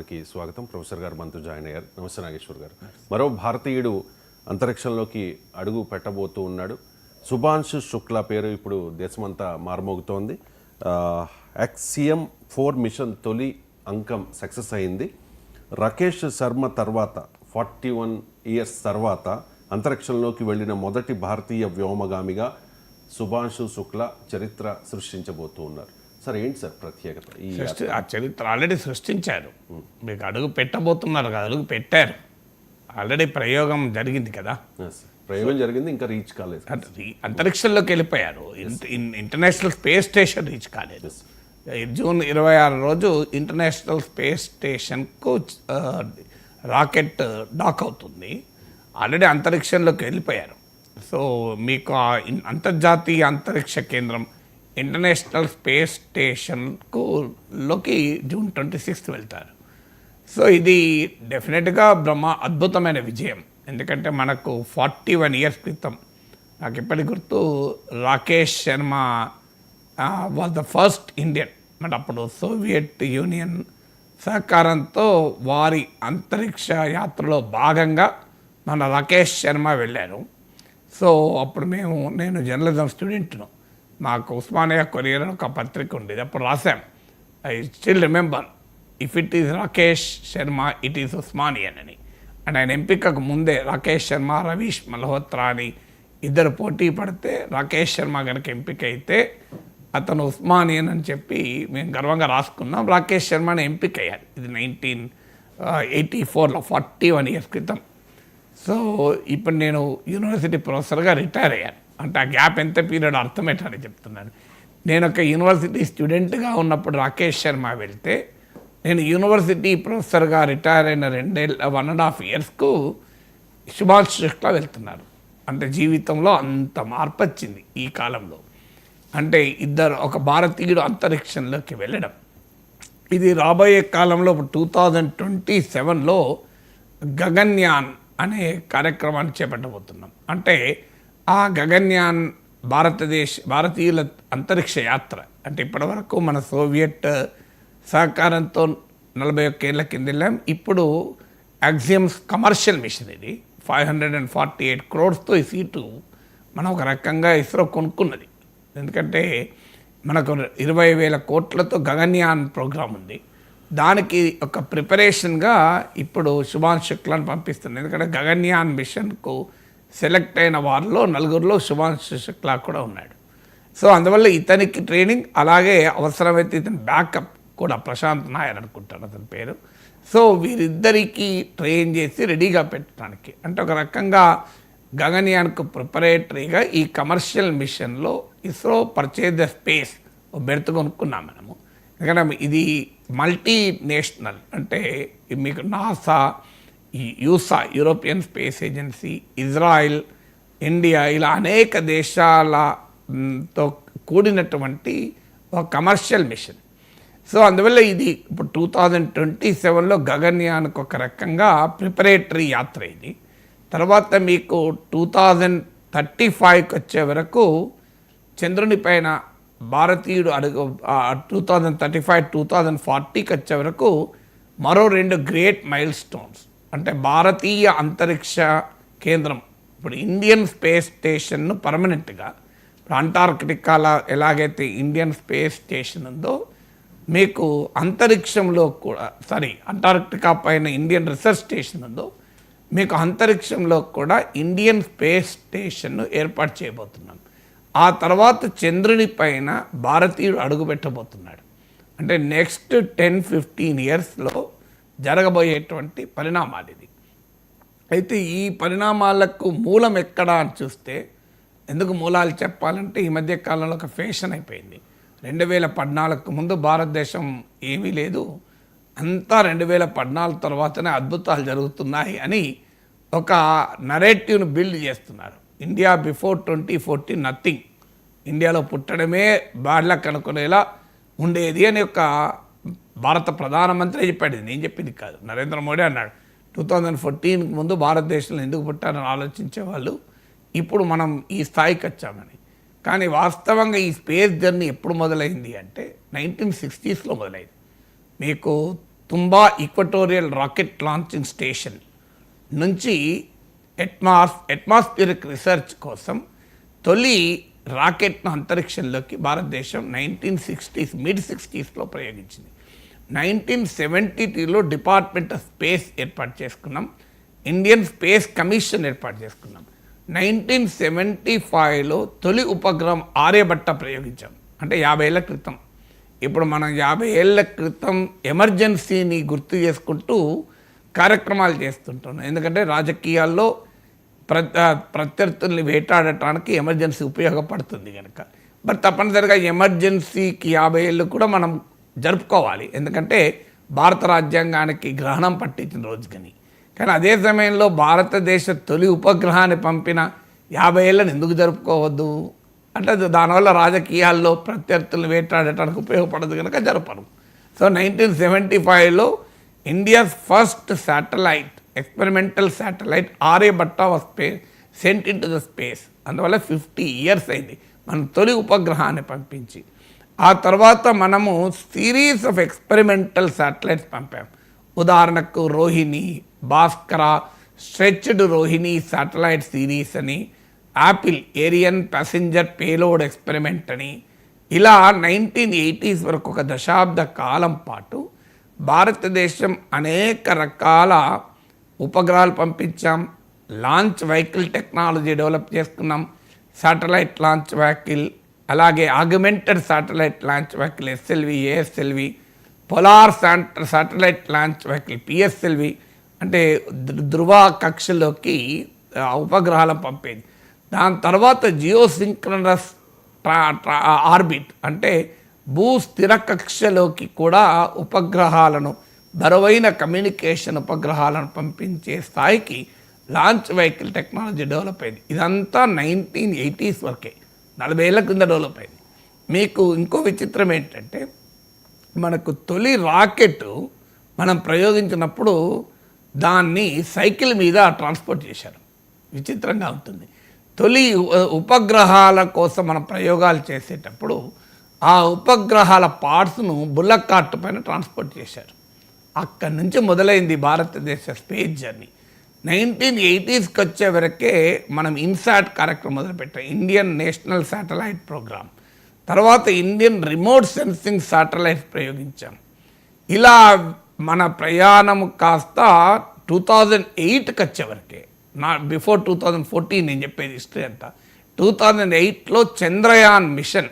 కార్యక్రమానికి స్వాగతం. ప్రొఫెసర్ గారు మనతో జాయిన్ అయ్యారు. నమస్తే నాగేశ్వర్ గారు. మరో భారతీయుడు అంతరిక్షంలోకి అడుగు పెట్టబోతూ ఉన్నాడు. సుభాంశు శుక్ల పేరు ఇప్పుడు దేశమంతా మారుమోగుతోంది. ఎక్సిఎం ఫోర్ మిషన్ తొలి అంకం సక్సెస్ అయింది. రాకేష్ శర్మ తర్వాత ఫార్టీ వన్ ఇయర్స్ తర్వాత అంతరిక్షంలోకి వెళ్ళిన మొదటి భారతీయ వ్యోమగామిగా సుభాంశు శుక్ల చరిత్ర సృష్టించబోతూ ఉన్నారు. సార్ ఏంటి సార్ ప్రత్యేకత ఈ సృష్టి ఆ చరిత్ర ఆల్రెడీ సృష్టించారు. మీకు అడుగు పెట్టబోతున్నారు కదా అడుగు పెట్టారు. ఆల్రెడీ ప్రయోగం జరిగింది కదా. ప్రయోగం జరిగింది ఇంకా రీచ్ కాలేదు. అంతరిక్షంలోకి వెళ్ళిపోయారు. ఇంటర్నేషనల్ స్పేస్ స్టేషన్ రీచ్ కాలేదు. జూన్ ఇరవై ఆరు రోజు ఇంటర్నేషనల్ స్పేస్ స్టేషన్కు రాకెట్ డాక్ అవుతుంది. ఆల్రెడీ అంతరిక్షంలోకి వెళ్ళిపోయారు. సో మీకు అంతర్జాతీయ అంతరిక్ష కేంద్రం ఇంటర్నేషనల్ స్పేస్ స్టేషన్కు లోకి జూన్ ట్వంటీ సిక్స్త్ వెళ్తారు. సో ఇది డెఫినెట్గా బ్రహ్మ అద్భుతమైన విజయం. ఎందుకంటే మనకు ఫార్టీ వన్ ఇయర్స్ క్రితం నాకు ఇప్పటి గుర్తు Rakesh Sharma was the first Indian but అప్పుడు సోవియట్ యూనియన్ సహకారంతో వారి అంతరిక్ష యాత్రలో భాగంగా మన రాకేష్ శర్మ వెళ్ళారు. సో అప్పుడు మేము నేను జర్నలిజం స్టూడెంట్ను. నాకు ఉస్మానియా కొరియర్ అని ఒక పత్రిక ఉండేది. అప్పుడు రాశాం. I still remember if it is Rakesh Sharma it is Osmanian అని. అండ్ ఆయన ఎంపికకు ముందే రాకేష్ శర్మ రవీష్ మల్హోత్రా అని ఇద్దరు పోటీ పడితే రాకేష్ శర్మ కనుక ఎంపిక అయితే అతను ఉస్మానియన్ అని చెప్పి మేము గర్వంగా రాసుకున్నాం. రాకేష్ శర్మని ఎంపిక అయ్యారు ఇది నైన్టీన్ ఎయిటీ ఫోర్లో ఫార్టీ వన్ ఇయర్స్ క్రితం. సో ఇప్పుడు నేను యూనివర్సిటీ ప్రొఫెసర్గా రిటైర్ అయ్యాను. అంటే ఆ గ్యాప్ ఎంత పీరియడ్ అర్థమేటని చెప్తున్నాను. నేను ఒక యూనివర్సిటీ స్టూడెంట్గా ఉన్నప్పుడు రాకేష్ శర్మ వెళ్తే నేను యూనివర్సిటీ ప్రొఫెసర్గా రిటైర్ అయిన రెండేళ్ళ వన్ అండ్ హాఫ్ ఇయర్స్కు సుభాష్ శుక్లా వెళ్తున్నారు. అంటే జీవితంలో అంత మార్పు వచ్చింది ఈ కాలంలో. అంటే ఇద్దరు ఒక భారతీయుడు అంతరిక్షంలోకి వెళ్ళడం. ఇది రాబోయే కాలంలో టూ థౌజండ్ ట్వంటీ సెవెన్లో గగన్యాన్ అనే కార్యక్రమాన్ని చేపట్టబోతున్నాం. అంటే ఆ గగన్యాన్ భారతదేశ్ భారతీయుల అంతరిక్ష యాత్ర అంటే ఇప్పటివరకు మన సోవియట్ సహకారంతో నలభై ఒక్క ఏళ్ళ కింద వెళ్ళాం. ఇప్పుడు యాక్సియమ్స్ కమర్షియల్ మిషన్ ఇది. Five hundred and forty eight క్రోడ్స్తో ఈ సీటు మనం ఒక రకంగా ఇస్రో కొనుక్కున్నది. ఎందుకంటే మనకు ఇరవై వేల కోట్లతో గగన్యాన్ ప్రోగ్రాం ఉంది. దానికి ఒక ప్రిపరేషన్గా ఇప్పుడు సుభాన్ శుక్లాన్ని పంపిస్తుంది ఎందుకంటే గగన్యాన్ మిషన్కు సెలెక్ట్ అయిన వారిలో నలుగురిలో సుభాన్ శుక్లా కూడా ఉన్నాడు. సో అందువల్ల ఇతనికి ట్రైనింగ్ అలాగే అవసరమైతే ఇతని బ్యాకప్ కూడా ప్రశాంత్ నాయర్ అనుకుంటాను అతని పేరు. సో వీరిద్దరికీ ట్రైన్ చేసి రెడీగా పెట్టడానికి. అంటే ఒక రకంగా గగన్యాన్కు ప్రిపరేటరీగా ఈ కమర్షియల్ మిషన్లో ISRO purchase the space berth కొనుక్కున్నాం మనము. ఎందుకంటే ఇది మల్టీ నేషనల్ అంటే మీకు NASA యూసా European space agency Israel India ఇలా అనేక దేశాలతో కూడినటువంటి ఒక కమర్షియల్ మిషన్. సో అందువల్ల ఇది ఇప్పుడు టూ థౌజండ్ ట్వంటీ సెవెన్లో గగన్యానికి ఒక రకంగా ప్రిపరేటరీ యాత్ర ఇది. తర్వాత మీకు టూ థౌజండ్ థర్టీ ఫైవ్కి వచ్చే వరకు చంద్రుని పైన భారతీయుడు అడుగు two thousand thirty five two thousand ఫార్టీకి వచ్చే వరకు మరో రెండు గ్రేట్ మైల్ స్టోన్స్ అంటే భారతీయ అంతరిక్ష కేంద్రం. ఇప్పుడు ఇండియన్ స్పేస్ స్టేషన్ను పర్మనెంట్గా ఇప్పుడు అంటార్కిటికాలో ఎలాగైతే ఇండియన్ స్పేస్ స్టేషన్ ఉందో మీకు అంతరిక్షంలో కూడా సారీ అంటార్కిటికా పైన ఇండియన్ రీసెర్చ్ స్టేషన్ ఉందో మీకు అంతరిక్షంలో కూడా ఇండియన్ స్పేస్ స్టేషన్ను ఏర్పాటు చేయబోతున్నాం. ఆ తర్వాత చంద్రుని పైన భారతీయుడు అడుగుపెట్టబోతున్నాడు. అంటే నెక్స్ట్ టెన్ ఫిఫ్టీన్ ఇయర్స్లో జరగబోయేటువంటి పరిణామాలు ఇది అయితే ఈ పరిణామాలకు మూలం ఎక్కడా అని చూస్తే ఎందుకు మూలాలు చెప్పాలంటే ఈ మధ్య కాలంలో ఒక ఫ్యాషన్ అయిపోయింది. రెండు వేల పద్నాలుగు ముందు భారతదేశం ఏమీ లేదు. అంతా రెండు వేల పద్నాలుగు తర్వాతనే అద్భుతాలు జరుగుతున్నాయి అని ఒక నరేటివ్ను బిల్డ్ చేస్తున్నారు. India before twenty fourteen nothing. ఇండియాలో పుట్టడమే బాడ్లక్ అనుకునేలా ఉండేది అని ఒక భారత ప్రధానమంత్రి చెప్పాడు నేను చెప్పింది కాదు. నరేంద్ర మోడీ అన్నాడు టూ థౌజండ్ ఫోర్టీన్కి ముందు భారతదేశంలో ఎందుకు పుట్టారని ఆలోచించే వాళ్ళు ఇప్పుడు మనం ఈ స్థాయికి వచ్చామని. కానీ వాస్తవంగా ఈ స్పేస్ జర్నీ ఎప్పుడు మొదలైంది అంటే నైన్టీన్ సిక్స్టీస్లో మొదలైంది. మీకు Thumba equatorial rocket launching station నుంచి ఎట్మాస్ అట్మాస్ఫియరిక్ రీసెర్చ్ కోసం తొలి రాకెట్ను అంతరిక్షంలోకి భారతదేశం నైన్టీన్ సిక్స్టీస్ మిడ్ సిక్స్టీస్లో ప్రయోగించింది. నైన్టీన్ సెవెంటీ త్రీలో డిపార్ట్మెంట్ ఆఫ్ స్పేస్ ఏర్పాటు చేసుకున్నాం. ఇండియన్ స్పేస్ కమిషన్ ఏర్పాటు చేసుకున్నాం. నైన్టీన్ సెవెంటీ ఫైవ్లో తొలి ఉపగ్రహం ఆర్యభట్ట ప్రయోగించాం. అంటే యాభై ఏళ్ళ క్రితం. ఇప్పుడు మనం యాభై ఏళ్ళ క్రితం ఎమర్జెన్సీని గుర్తు చేసుకుంటూ కార్యక్రమాలు చేస్తుంటున్నాం ఎందుకంటే రాజకీయాల్లో ప్ర ప్రత్యర్థుల్ని వేటాడటానికి ఎమర్జెన్సీ ఉపయోగపడుతుంది కనుక బట్ తప్పనిసరిగా ఎమర్జెన్సీకి యాభై ఏళ్ళు కూడా మనం జరుపుకోవాలి. ఎందుకంటే భారత రాజ్యాంగానికి గ్రహణం పట్టించిన రోజుకని కానీ. అదే సమయంలో భారతదేశ తొలి ఉపగ్రహాన్ని పంపిన యాభై ఏళ్ళని ఎందుకు జరుపుకోవద్దు? అంటే దానివల్ల రాజకీయాల్లో ప్రత్యర్థులను వేటాడటానికి ఉపయోగపడదు కనుక జరపరు. సో నైన్టీన్ సెవెంటీ ఫైవ్లో India's first satellite experimental satellite Aryabhata was స్పే sent in to the space. అందువల్ల ఫిఫ్టీ ఇయర్స్ అయింది. మనం తొలి ఉపగ్రహాన్ని పంపించి. ఆ తర్వాత మనము సిరీస్ ఆఫ్ ఎక్స్పెరిమెంటల్ శాటిలైట్స్ పంపాం. ఉదాహరణకు Rohini Bhaskara stretched Rohini satellite series అని APPLE Ariane passenger payload experiment అని. ఇలా నైన్టీన్ ఎయిటీస్ వరకు ఒక దశాబ్ద కాలం పాటు భారతదేశం అనేక రకాల ఉపగ్రహాలు పంపించాం. లాంచ్ వెహికల్ టెక్నాలజీ డెవలప్ చేసుకున్నాం. శాటిలైట్ లాంచ్ వెహికల్ అలాగే augmented satellite launch vehicle SLV ASLV polar శాంట satellite launch vehicle PSLV అంటే ధృ- ధృవ కక్షలోకి ఉపగ్రహాలను పంపేది. దాని తర్వాత జియో సింక్రనస్ ఆర్బిట్ అంటే భూ స్థిర కక్షలోకి కూడా ఉపగ్రహాలను బరువైన కమ్యూనికేషన్ ఉపగ్రహాలను పంపించే స్థాయికి లాంచ్ వెహికల్ టెక్నాలజీ డెవలప్ అయింది. ఇదంతా నైన్టీన్ ఎయిటీస్ వరకే. నలభై ఏళ్ళ కింద డెవలప్ అయింది. మీకు ఇంకో విచిత్రం ఏంటంటే మనకు తొలి రాకెట్ మనం ప్రయోగించినప్పుడు దాన్ని సైకిల్ మీద ట్రాన్స్పోర్ట్ చేశారు. విచిత్రంగా ఉంటుంది. తొలి ఉపగ్రహాల కోసం మనం ప్రయోగాలు చేసేటప్పుడు ఆ ఉపగ్రహాల పార్ట్స్ను బుల్లక్ కార్ట్ పైన ట్రాన్స్పోర్ట్ చేశారు. అక్కడి నుంచి మొదలైంది భారతదేశ స్పేస్ జర్నీ. నైన్టీన్ ఎయిటీస్కి వచ్చే వరకే మనం ఇన్సాట్ కార్యక్రమం మొదలుపెట్టాం. ఇండియన్ నేషనల్ శాటిలైట్ ప్రోగ్రామ్ తర్వాత ఇండియన్ రిమోట్ సెన్సింగ్ శాటిలైట్ ప్రయోగించాం. ఇలా మన ప్రయాణం కాస్త టూ థౌజండ్ ఎయిట్కి వచ్చేవరకే నా బిఫోర్ టూ థౌజండ్ ఫోర్టీన్ నేను చెప్పేది హిస్టరీ అంతా. టూ థౌజండ్ ఎయిట్లో చంద్రయాన్ మిషన్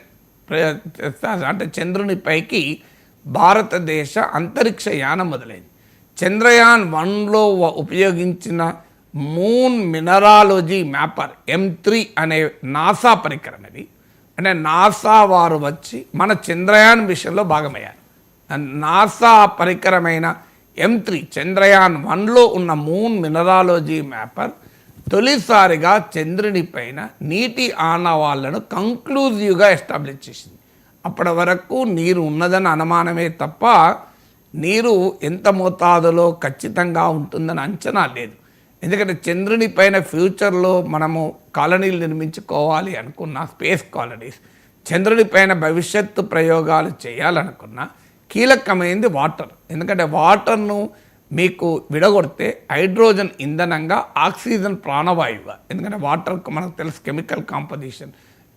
ప్ర- అంటే చంద్రుని పైకి భారతదేశ అంతరిక్ష యానం మొదలైంది. చంద్రయాన్ వన్లో ఉపయోగించిన moon mineralogy mapper M three అనే నాసా పరికరం ఇది అంటే నాసా వారు వచ్చి మన చంద్రయాన్ మిషన్లో భాగమయ్యారు. నాసా పరికరమైన ఎం త్రీ చంద్రయాన్ వన్లో ఉన్న మూన్ మినరాలజీ మ్యాపర్ తొలిసారిగా చంద్రుని పైన నీటి ఆనవాళ్ళను కంక్లూజివ్గా ఎస్టాబ్లిష్ చేసింది. అప్పటి వరకు నీరు ఉన్నదని అనుమానమే తప్ప నీరు ఎంత మోతాదులో ఖచ్చితంగా ఉంటుందని అంచనా లేదు. ఎందుకంటే చంద్రుని పైన ఫ్యూచర్లో మనము కాలనీలు నిర్మించుకోవాలి అనుకున్న స్పేస్ కాలనీస్. చంద్రుని పైన భవిష్యత్తు ప్రయోగాలు చేయాలనుకున్న కీలకమైంది వాటర్. ఎందుకంటే వాటర్ను మీకు విడగొడితే హైడ్రోజన్ ఇంధనంగా ఆక్సిజన్ ప్రాణవాయువు. ఎందుకంటే వాటర్కు మనకు తెలుసు chemical composition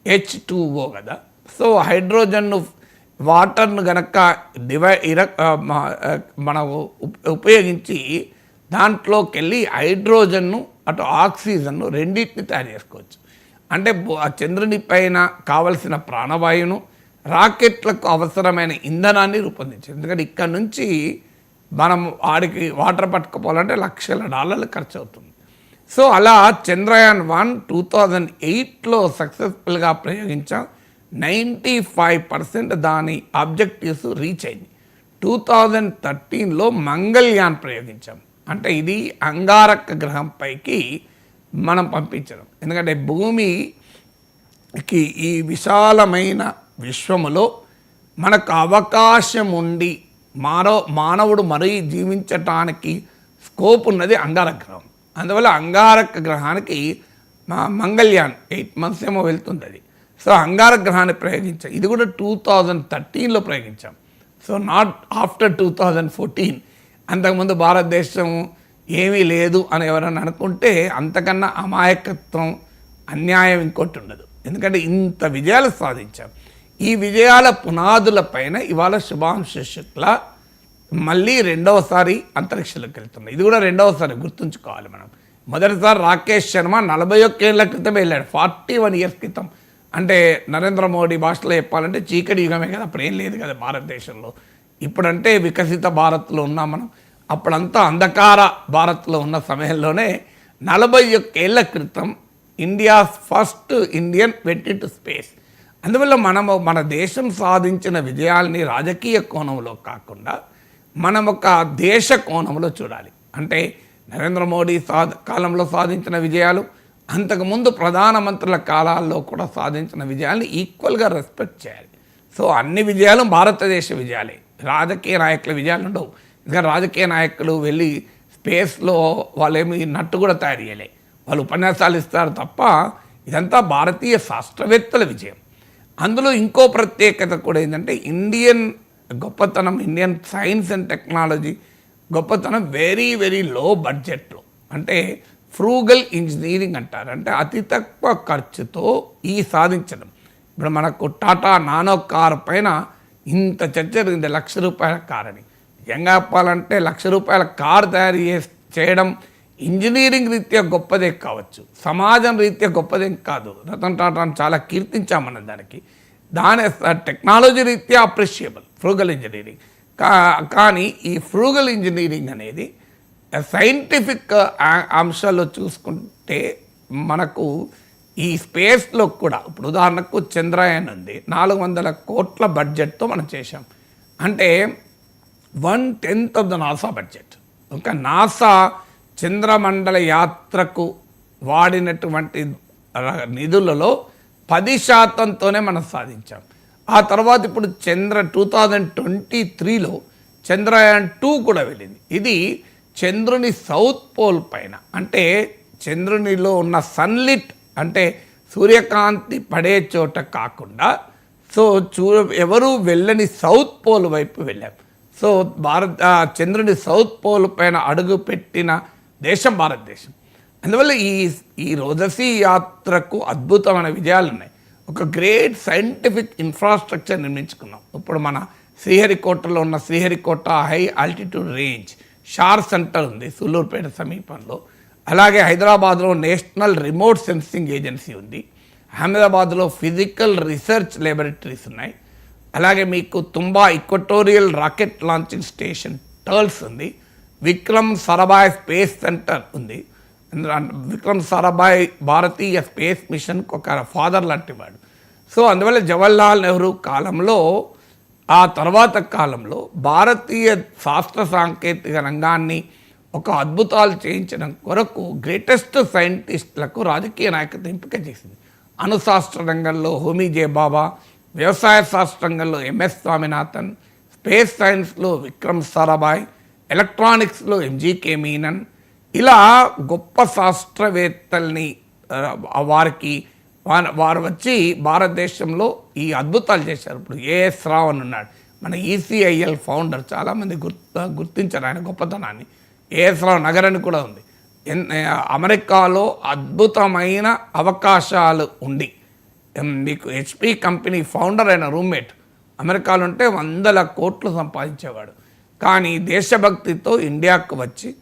H two O కదా. సో హైడ్రోజన్ను వాటర్ను గనక డివై ఇర మనము ఉపయోగించి దాంట్లోకి వెళ్ళి హైడ్రోజన్ను అటు ఆక్సిజన్ను రెండింటిని తయారు చేసుకోవచ్చు. అంటే ఆ చంద్రుని పైన కావలసిన ప్రాణవాయువును రాకెట్లకు అవసరమైన ఇంధనాన్ని రూపొందించారు ఎందుకంటే ఇక్కడ నుంచి మనం ఆడికి వాటర్ పట్టుకుపోవాలంటే లక్షల డాలర్లు ఖర్చు అవుతుంది సో అలా చంద్రయాన్ వన్ టూ థౌజండ్ ఎయిట్లో సక్సెస్ఫుల్గా ప్రయోగించాం. నైంటీ ఫైవ్ పర్సెంట్ దాని ఆబ్జెక్టివ్స్ రీచ్ అయింది. టూ థౌజండ్ థర్టీన్లో మంగళ్యాన్ ప్రయోగించాం. అంటే ఇది అంగారక గ్రహం పైకి మనం పంపించడం. ఎందుకంటే భూమికి ఈ విశాలమైన విశ్వములో మనకు అవకాశం ఉండి మానవ మానవుడు మరీ జీవించటానికి స్కోప్ ఉన్నది అంగారక గ్రహం. అందువల్ల అంగారక గ్రహానికి మా మంగళ్యాన్ ఎయిట్ మంత్స్ ఏమో వెళ్తుంది అది సో అంగార గ్రహాన్ని ప్రయోగించాం. ఇది కూడా టూ థౌజండ్ థర్టీన్లో ప్రయోగించాం. So not after two thousand fourteen. అంతకుముందు భారతదేశం ఏమీ లేదు అని ఎవరైనా అనుకుంటే అంతకన్నా అమాయకత్వం అన్యాయం ఇంకోటి ఉండదు. ఎందుకంటే ఇంత విజయాలు సాధించాం. ఈ విజయాల పునాదుల పైన ఇవాళ శుభాంశు శుక్ల మళ్ళీ రెండవసారి అంతరిక్షంలోకి వెళ్తున్నాయి. ఇది కూడా రెండవసారి గుర్తుంచుకోవాలి మనం. మొదటిసారి రాకేష్ శర్మ నలభై ఒక్క ఏళ్ళ క్రితం వెళ్ళాడు. ఫార్టీ వన్ ఇయర్స్ క్రితం అంటే నరేంద్ర మోడీ భాషలో చెప్పాలంటే చీకటి యుగమే కదా అప్పుడు ఏం లేదు కదా భారతదేశంలో. ఇప్పుడంటే వికసిత భారత్లో ఉన్నాం మనం. అప్పుడంతా అంధకార భారత్లో ఉన్న సమయంలోనే నలభై ఒక్కేళ్ళ క్రితం India first Indian went to space. అందువల్ల మనము మన దేశం సాధించిన విజయాల్ని రాజకీయ కోణంలో కాకుండా మనం ఒక దేశ కోణంలో చూడాలి. అంటే నరేంద్ర మోడీ సాధ కాలంలో సాధించిన విజయాలు అంతకుముందు ప్రధానమంత్రుల కాలాల్లో కూడా సాధించిన విజయాలను ఈక్వల్గా రెస్పెక్ట్ చేయాలి. సో అన్ని విజయాలు భారతదేశ విజయాలే. రాజకీయ నాయకుల విజయాలు ఉండవు. ఇంకా రాజకీయ నాయకులు వెళ్ళి స్పేస్లో వాళ్ళేమి నట్టు కూడా తయారు చేయలే. వాళ్ళు ఉపన్యాసాలు ఇస్తారు తప్ప ఇదంతా భారతీయ శాస్త్రవేత్తల విజయం. అందులో ఇంకో ప్రత్యేకత కూడా ఏంటంటే ఇండియన్ గొప్పతనం ఇండియన్ సైన్స్ అండ్ టెక్నాలజీ గొప్పతనం వెరీ వెరీ లో. బడ్జెట్లో అంటే ఫ్రూగల్ ఇంజనీరింగ్ అంటారు. అంటే అతి తక్కువ ఖర్చుతో ఈ సాధించడం. ఇప్పుడు మనకు టాటా నానో కారు పైన ఇంత చర్చ జరిగింది లక్ష రూపాయల కార్ అని నిజంగా చెప్పాలంటే లక్ష రూపాయల కార్ తయారు చేస్- చేయడం ఇంజనీరింగ్ రీత్యా గొప్పదే కావచ్చు. సమాజం రీత్యా గొప్పదేం కాదు. రతన్ టాటాను చాలా కీర్తించాం మనం దానికి. దాని టెక్నాలజీ రీత్యా అప్రిషియబుల్ ఫ్రూగల్ ఇంజనీరింగ్ కా కానీ ఈ ఫ్రూగల్ ఇంజనీరింగ్ అనేది సైంటిఫిక్ అంశాల్లో చూసుకుంటే మనకు ఈ స్పేస్లో కూడా ఇప్పుడు ఉదాహరణకు చంద్రయాన్ ఉంది నాలుగు వందల కోట్ల బడ్జెట్తో మనం చేశాం. అంటే one tenth of the NASA budget ఇంకా నాసా చంద్రమండల యాత్రకు వాడినటువంటి నిధులలో పది శాతంతోనే మనం సాధించాం. ఆ తర్వాత ఇప్పుడు చంద్ర టూ థౌజండ్ ట్వంటీ త్రీలో చంద్రయాన్ టూ కూడా వెళ్ళింది. ఇది చంద్రుని సౌత్ పోల్ పైన. అంటే చంద్రునిలో ఉన్న సన్లిట్ అంటే సూర్యకాంతి పడే చోట కాకుండా సో చూ ఎవరు వెళ్ళని సౌత్ పోల్ వైపు వెళ్ళాం సో భారత్ చంద్రుని సౌత్ పోల్ పైన అడుగు పెట్టిన దేశం భారతదేశం. అందువల్ల ఈ ఈ రోజసీ యాత్రకు అద్భుతమైన విజయాలు ఉన్నాయి ఒక గ్రేట్ సైంటిఫిక్ ఇన్ఫ్రాస్ట్రక్చర్ నిర్మించుకున్నాం. ఇప్పుడు మన శ్రీహరికోటలో ఉన్న Sriharikota high altitude range SHAR centre ఉంది సూళ్ళూరుపేట సమీపంలో. అలాగే హైదరాబాద్లో నేషనల్ రిమోట్ సెన్సింగ్ ఏజెన్సీ ఉంది. అహ్మదాబాద్లో ఫిజికల్ రీసెర్చ్ ల్యాబొరేటరీస్ ఉన్నాయి. అలాగే మీకు Thumba equatorial rocket launching station TERLS ఉంది. విక్రమ్ సరబాయ్ స్పేస్ సెంటర్ ఉంది. విక్రమ్ సారాభాయ్ భారతీయ స్పేస్ మిషన్కి ఒక ఫాదర్ లాంటి వాడు సో అందువల్ల జవహర్లాల్ నెహ్రూ కాలంలో ఆ తర్వాత కాలంలో భారతీయ శాస్త్ర సాంకేతిక రంగాన్ని ఒక అద్భుతాలు చేయించడం కొరకు గ్రేటెస్ట్ సైంటిస్టులకు రాజకీయ నాయకత్వం ఎంపిక చేసింది. అణుశాస్త్ర రంగంలో హోమీ జే బాబా వ్యవసాయ శాస్త్ర రంగంలో ఎంఎస్ స్వామినాథన్ స్పేస్ సైన్స్లో విక్రమ్ సారాభాయ్ ఎలక్ట్రానిక్స్లో ఎంజీకే మీనన్. ఇలా గొప్ప శాస్త్రవేత్తల్ని వారికి వారు వచ్చి భారతదేశంలో ఈ అద్భుతాలు చేశారు. ఇప్పుడు ఏఎస్ రావు అని ఉన్నాడు. మన ఈసీఐఎల్ ఫౌండర్ చాలామంది గుర్తు గుర్తించారు ఆయన గొప్పతనాన్ని. ఏఎస్ రావు నగర్ అని కూడా ఉంది. ఎన్- అమెరికాలో అద్భుతమైన అవకాశాలు ఉండి మీకు హెచ్పి కంపెనీ ఫౌండర్ అయిన రూమ్మేట్ అమెరికాలో ఉంటే వందల కోట్లు సంపాదించేవాడు. కానీ దేశభక్తితో ఇండియాకు వచ్చి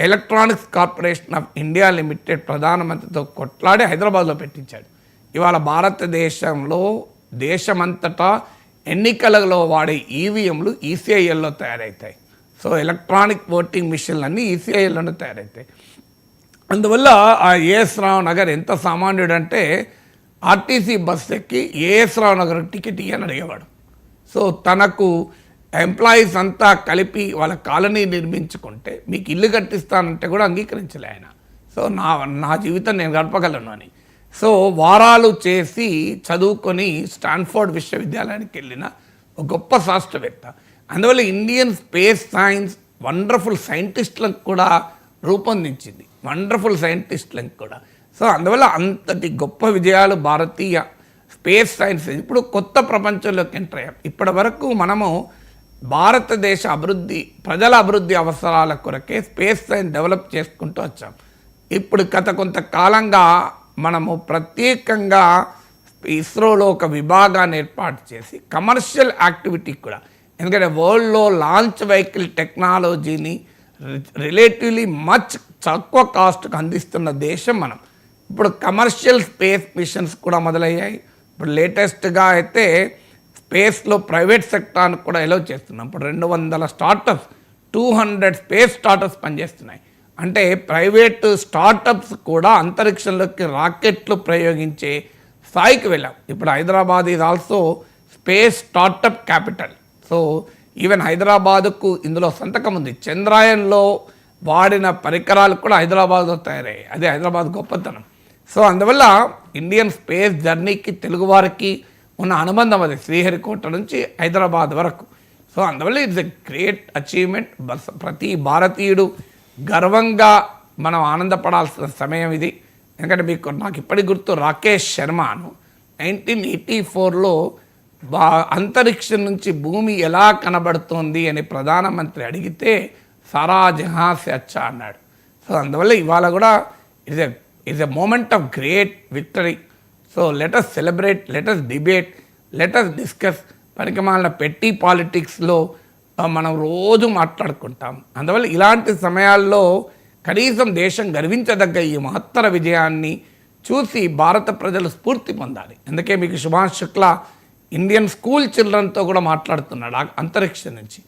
electronics corporation of India limited ప్రధానమంత్రితో కొట్లాడి హైదరాబాద్లో పెట్టించాడు. ఇవాళ భారతదేశంలో దేశమంతటా ఎన్నికలలో వాడే ఈవీఎంలు ఈసీఐఎల్లో తయారవుతాయి సో ఎలక్ట్రానిక్ ఓటింగ్ మిషన్లు అన్నీ ఈసీఐఎల్లోనే తయారవుతాయి అందువల్ల ఆ ఏఎస్ రావు నగర్ ఎంత సామాన్యుడు అంటే ఆర్టీసీ బస్ ఎక్కి ఏఎస్ రావు నగర్ టికెట్ ఇయ్యని అడిగేవాడు. సో తనకు ఎంప్లాయీస్ అంతా కలిపి వాళ్ళ కాలనీ నిర్మించుకుంటే మీకు ఇల్లు కట్టిస్తానంటే కూడా అంగీకరించలే ఆయన. సో నా నా జీవితం నేను గడపగలను అని. సో వారాలు చేసి చదువుకొని స్టాన్ఫోర్డ్ విశ్వవిద్యాలయానికి వెళ్ళిన ఒక గొప్ప శాస్త్రవేత్త. అందువల్ల ఇండియన్ స్పేస్ సైన్స్ వండర్ఫుల్ సైంటిస్టులకు కూడా రూపొందించింది. వండర్ఫుల్ సైంటిస్టులకు కూడా. సో అందువల్ల అంతటి గొప్ప విజయాలు భారతీయ స్పేస్ సైన్స్ ఇప్పుడు కొత్త ప్రపంచంలోకి ఎంటర్ అయ్యాం. ఇప్పటి వరకు మనము భారతదేశ అభివృద్ధి ప్రజల అభివృద్ధి అవసరాల కొరకే స్పేస్ సైన్స్ డెవలప్ చేసుకుంటూ వచ్చాం. ఇప్పుడు గత కొంతకాలంగా మనము ప్రత్యేకంగా ఇస్రోలో ఒక విభాగాన్ని ఏర్పాటు చేసి కమర్షియల్ యాక్టివిటీ కూడా. ఎందుకంటే వరల్డ్లో లాంచ్ వెహికల్ టెక్నాలజీని రిలేటివ్లీ మచ్ తక్కువ కాస్ట్కి అందిస్తున్న దేశం మనం. ఇప్పుడు కమర్షియల్ స్పేస్ మిషన్స్ కూడా మొదలయ్యాయి. ఇప్పుడు లేటెస్ట్గా అయితే స్పేస్లో ప్రైవేట్ సెక్టార్ని కూడా ఎలో చేస్తున్నాం. ఇప్పుడు రెండు వందల startups two hundred space startups పనిచేస్తున్నాయి. అంటే ప్రైవేట్ స్టార్టప్స్ కూడా అంతరిక్షంలోకి రాకెట్లు ప్రయోగించే స్థాయికి వెళ్ళాం. ఇప్పుడు Hyderabad is also space startup capital so even హైదరాబాద్కు ఇందులో సంతకం ఉంది. చంద్రాయన్లో వాడిన పరికరాలు కూడా హైదరాబాద్లో తయారయ్యాయి. అదే హైదరాబాద్ గొప్పతనం. సో అందువల్ల ఇండియన్ స్పేస్ జర్నీకి తెలుగువారికి ఉన్న అనుబంధం అది శ్రీహరికోట నుంచి హైదరాబాద్ వరకు. సో అందువల్ల ఇట్స్ ఎ గ్రేట్ అచీవ్మెంట్ బస్ ప్రతి భారతీయుడు గర్వంగా మనం ఆనందపడాల్సిన సమయం ఇది. ఎందుకంటే మీకు నాకు ఇప్పటి గుర్తు రాకేష్ శర్మను నైన్టీన్ ఎయిటీ ఫోర్లో బా అంతరిక్షం నుంచి భూమి ఎలా కనబడుతోంది అని ప్రధానమంత్రి అడిగితే సారా జహా అన్నాడు. సో అందువల్ల ఇవాళ కూడా it's a it's a moment of great victory so let us celebrate let us debate let us discuss పనికిమాలిన పెట్టి పాలిటిక్స్లో మనం రోజు మాట్లాడుకుంటాం. అందువల్ల ఇలాంటి సమయాల్లో కనీసం దేశం గర్వించదగ్గ ఈ మహత్తర విజయాన్ని చూసి భారత ప్రజలు స్ఫూర్తి పొందాలి. అందుకే మీకు సుభాష్ శుక్లా ఇండియన్ స్కూల్ చిల్డ్రన్తో కూడా మాట్లాడుతున్నాడు ఆ అంతరిక్షం నుంచి.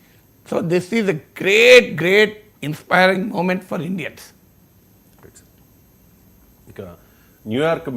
So this is a great great inspiring moment for Indians. ఇక న్యూయార్క్